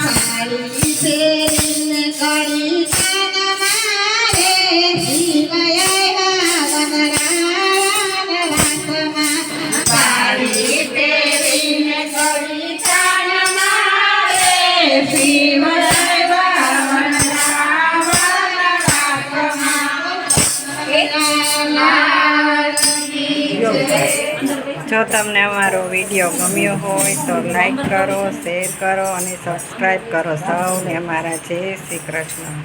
vai ser. જો તમને અમારો વીડિયો ગમ્યો હોય તો લાઈક કરો શેર કરો અને સબસ્ક્રાઈબ કરો. સૌને અમારા જય શ્રી કૃષ્ણ.